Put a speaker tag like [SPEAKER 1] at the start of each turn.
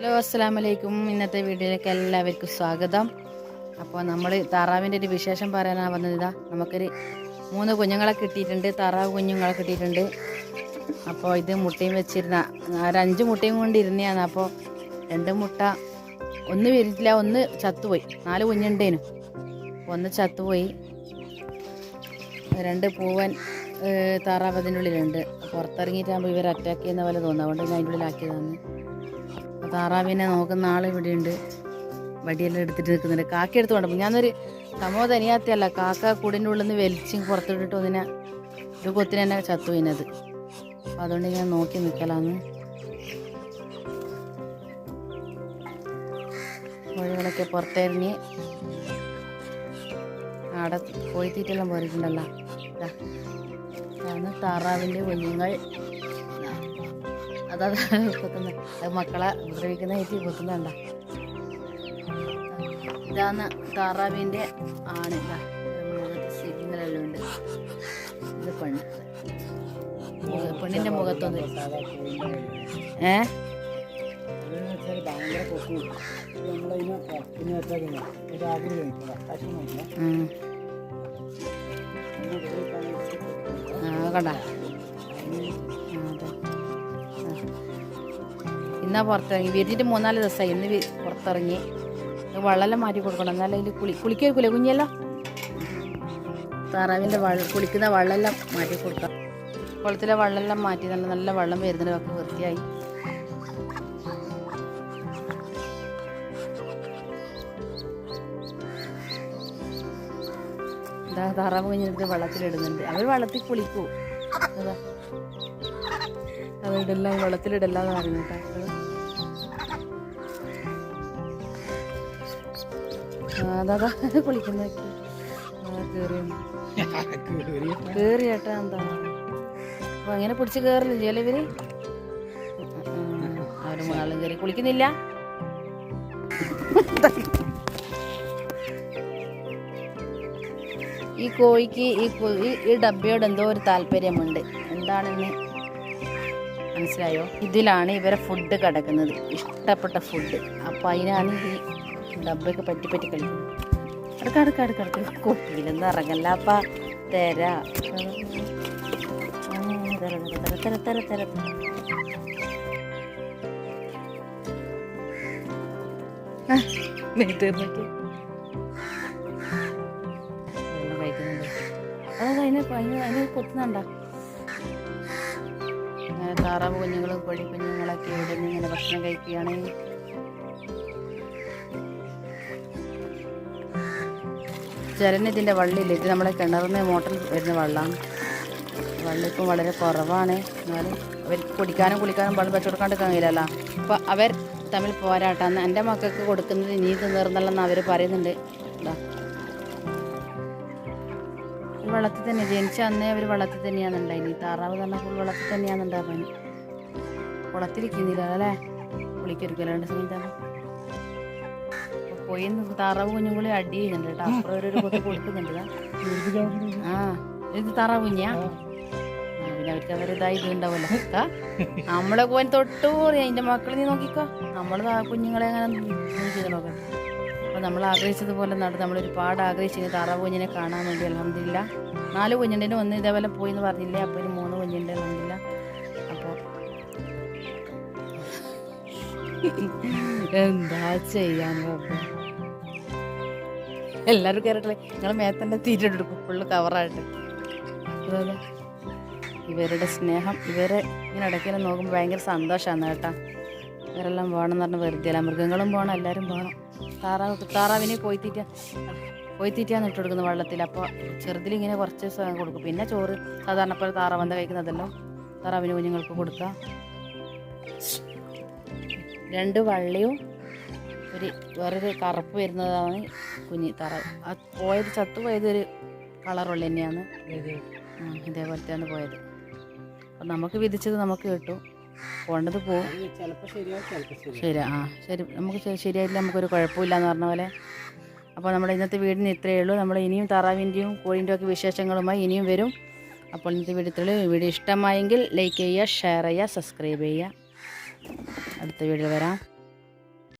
[SPEAKER 1] Hello അസ്സാം വലൈക്കും ഇന്നത്തെ വീഡിയോയിലേക്ക് എല്ലാവർക്കും സ്വാഗതം. അപ്പോൾ നമ്മൾ താറാവിന്റെ ഒരു വിശേഷം പറയാനാണ് വന്നത്. ഇതാ നമുക്കൊരു മൂന്ന് കുഞ്ഞുങ്ങളെ കിട്ടിയിട്ടുണ്ട്. താറാവ് കുഞ്ഞുങ്ങളെ കിട്ടിയിട്ടുണ്ട്. അപ്പോൾ ഇത് മുട്ടയും വെച്ചിരുന്ന ഒരഞ്ച് മുട്ടയും കൊണ്ട് ഇരുന്നതാണ്. അപ്പോൾ രണ്ട് മുട്ട ഒന്ന് വിരിച്ചില്ല ഒന്ന് ചത്തുപോയി. നാല് കുഞ്ഞുണ്ടേനു. ഒന്ന് ചത്തുപോയി. രണ്ട് പൂവൻ താറാവ് അതിന്റെ ഉള്ളിലുണ്ട് പുറത്തിറങ്ങിയിട്ടാകുമ്പോൾ ഇവർ അറ്റാക്ക് ചെയ്യുന്ന പോലെ തോന്നുന്നു അതുകൊണ്ട് ഞാൻ അതിന്റെ ഉള്ളിലാക്കിയതാണ് അപ്പോൾ താറാവിനെ നോക്കുന്ന ആൾ ഇവിടെയുണ്ട്. വടിയെല്ലാം എടുത്തിട്ട് നിൽക്കുന്നുണ്ട്. കാക്ക എടുത്ത് കൊണ്ടപ്പോൾ ഞാനൊരു സമൂഹ തനിയാത്തല്ല കാക്ക കൂടിന്റെ ഉള്ളിൽ നിന്ന് വലിച്ചും പുറത്തിട്ടിട്ട് ഒന്നിനെ ഒരു കൊത്തിന് തന്നെ ചത്തു വീണത് അപ്പോൾ അതുകൊണ്ട് ഞാൻ നോക്കി നിൽക്കലാന്ന് കോഴികളൊക്കെ പുറത്തിറങ്ങി ആടെ പോയി തീറ്റെല്ലാം പോയിട്ടുണ്ടല്ലോ ദാ. ഇതാണ് താറാവിന്റെ കുഞ്ഞുങ്ങൾ. അതാ കൊത്തുന്നത് അത് മക്കളെ ഉപദ്രവിക്കുന്ന ഏറ്റി കുത്തുന്നുണ്ട ഇതാണ് താറാവിന്റെ ആണ്. സിഗ്നലെല്ലാം ഉണ്ട്. ഇത് പെണ്ണ്. പെണ്ണിന്റെ മുഖത്തൊന്ന്. ഏ?
[SPEAKER 2] ഭയങ്കര
[SPEAKER 1] ഇന്നാ പുറത്തിറങ്ങി. വിരിഞ്ഞിട്ട് മൂന്നാൽ ദിവസമായി. ഇന്ന് പുറത്തിറങ്ങി. വെള്ളമെല്ലാം മാറ്റി കൊടുക്കണം. എന്നാലും അതിൽ കുളി കുളിക്കൂലേ കുഞ്ഞല്ലോ താറാവിന്റെ വള്ള കുളിക്കുന്ന വെള്ളമെല്ലാം മാറ്റി കൊടുക്കാം. കുളത്തിലെ വെള്ളമെല്ലാം മാറ്റി നല്ല നല്ല വെള്ളം വരുന്നതൊക്കെ വൃത്തിയായി. എന്താ താറാവ് കുഞ്ഞെടുത്ത് വെള്ളത്തിലിടുന്നുണ്ട്. അവർ വെള്ളത്തിൽ കുളിക്കൂ. അതാ. അവരിടെല്ലാം വെള്ളത്തിലിടല്ലാന്ന് പറയുന്നു കേട്ടോ. അതാ കുളിക്കുന്ന എന്താ? അപ്പൊ അങ്ങനെ പിടിച്ച് കേറില്ല ഇവർ? അവർ മൂന്നാളും കയറി കുളിക്കുന്നില്ല. ഈ കോഴിക്ക് ഈ- ഈ ഡബ്ബയോട് എന്തോ ഒരു താല്പര്യമുണ്ട്. എന്താണെന്ന് മനസ്സിലായോ? ഇതിലാണ് ഇവരെ ഫുഡ് കിടക്കുന്നത്. ഇഷ്ടപ്പെട്ട ഫുഡ് അപ്പം അതിനാണ് ഈ ഡബ്ബയൊക്കെ പറ്റി പറ്റി കളിക്കും അടുക്ക അടുക്ക അടുക്ക അടുക്ക. കൊട്ടിയിലൊന്നും ഇറങ്ങല്ല അപ്പ. തര. തര തര തര അതായത് താറാവ് കുഞ്ഞുങ്ങളും കോഴി കുഞ്ഞുങ്ങളൊക്കെ ഇവിടെ നിന്ന് ഇങ്ങനെ ഭക്ഷണം കഴിക്കുകയാണ് ജലന് ഇതിന്റെ വള്ളിയില്ല? ഇത് നമ്മളെ കിണറിന് മോട്ടറിൽ വരുന്ന വെള്ളമാണ് വെള്ളം വളരെ കുറവാണ്. എന്നാലും അവർക്ക് കുടിക്കാനും കുളിക്കാനും വെള്ളം വെച്ച് കൊടുക്കാണ്ട് കഴിയില്ലല്ലോ അപ്പോൾ അവർ തമ്മിൽ പോരാട്ടാന്ന് എന്റെ മക്കൾക്ക് കൊടുക്കുന്നത് നീ തിന്നിരുന്നല്ലെന്ന് അവർ പറയുന്നുണ്ട്. വെള്ളത്തിൽ തന്നെ ജനിച്ച അന്നേ അവർ വെള്ളത്തിൽ തന്നെയാണ് ഇനി താറാവ് തന്നെ ഫുൾ വെള്ളത്തിൽ തന്നെയാണ് ഉണ്ടായിരുന്നത്. കുളത്തിരിക്കുന്നില്ല അല്ലേ? കുളിക്കൊരുക്കലാണ്ട് സമയത്താണ് പോയി. താറാവ് കുഞ്ഞുങ്ങളെ അടി ചെയ്യുന്നുണ്ട് കേട്ടോ. അപ്പുറം ഒരു കൊത്ത് കൊടുക്കുന്നുണ്ട് ആ ഇത് താറാവ് കുഞ്ഞാ? പിന്നെ അവർക്ക് അവരിതായി ഇതുണ്ടാവുമല്ലോ അക്ക നമ്മളെ പോയി തൊട്ടു അതിന്റെ മക്കൾ നീ നോക്കിക്കോ. നമ്മൾ കുഞ്ഞുങ്ങളെ അങ്ങനെ ചെയ്ത് നോക്കാം. അപ്പോൾ നമ്മൾ ആഗ്രഹിച്ചതുപോലെ നടന്ന് നമ്മൾ ഒരുപാട് ആഗ്രഹിച്ചിരുന്നു താറാവ് കുഞ്ഞിനെ കാണാൻ വേണ്ടി അലഹമില്ല നാല് കുഞ്ഞിന്റെ ഒന്ന് ഇതേപോലെ പോയി എന്ന് പറഞ്ഞില്ലേ? അപ്പോൾ ഒരു മൂന്ന് കുഞ്ഞിന്റെ അലഹമില്ല അപ്പോൾ എന്താ ചെയ്യാൻ. എല്ലാവരും കയറട്ടെ ഞങ്ങൾ മേത്തന്റെ തീരെടുക്കും ഫുള്ള് കവറായിട്ട് അതുപോലെ ഇവരുടെ സ്നേഹം ഇവരെ ഇങ്ങനെ ഇടയ്ക്കിനെ നോക്കുമ്പോൾ ഭയങ്കര സന്തോഷമാണ് കേട്ടോ. ഇവരെല്ലാം പോകണം എന്ന് പറഞ്ഞാൽ വെറുതെ അല്ല. മൃഗങ്ങളും പോകണം എല്ലാവരും പോകണം താറാവ് താറാവിനെ പോയിത്തീറ്റ പോയിത്തീറ്റാന്ന് ഇട്ട് കൊടുക്കുന്ന വെള്ളത്തിൽ. അപ്പോൾ ചെറുതിലിങ്ങനെ കുറച്ച് കൊടുക്കും. പിന്നെ ചോറ് സാധാരണ പോലെ താറാവന്ത കഴിക്കുന്നതല്ലോ. താറാവിന് കുഞ്ഞുങ്ങൾക്ക് കൊടുക്കാം. രണ്ട് വള്ളിയും ഒരു വേറൊരു കറുപ്പ് വരുന്നതാണ് കുഞ്ഞി തറ. പോയത് ചത്തുപോയതൊരു കളറുള്ള തന്നെയാണ്. ഇതേപോലെ ഇതേപോലത്തെയാണ് പോയത്. അപ്പം നമുക്ക് വിധിച്ചത് നമുക്ക് കിട്ടും. പോകേണ്ടത് പോവും
[SPEAKER 2] ശരി
[SPEAKER 1] ആ ശരി. നമുക്ക് ശരി- ശരിയായില്ല നമുക്കൊരു കുഴപ്പമില്ല എന്ന് പറഞ്ഞ പോലെ. അപ്പോൾ നമ്മുടെ ഇന്നത്തെ വീടിന് ഇത്രയേ ഉള്ളൂ. നമ്മൾ ഇനിയും താറാവിന്റെയും കോഴിന്റെയും ഒക്കെ വിശേഷങ്ങളുമായി ഇനിയും വരും. അപ്പോൾ ഇന്നത്തെ വീഡിയോ. വീഡിയോ ഇഷ്ടമായെങ്കിൽ ലൈക്ക് ചെയ്യുക ഷെയർ ചെയ്യുക സബ്സ്ക്രൈബ് ചെയ്യുക. അടുത്ത വീഡിയോ വരാം.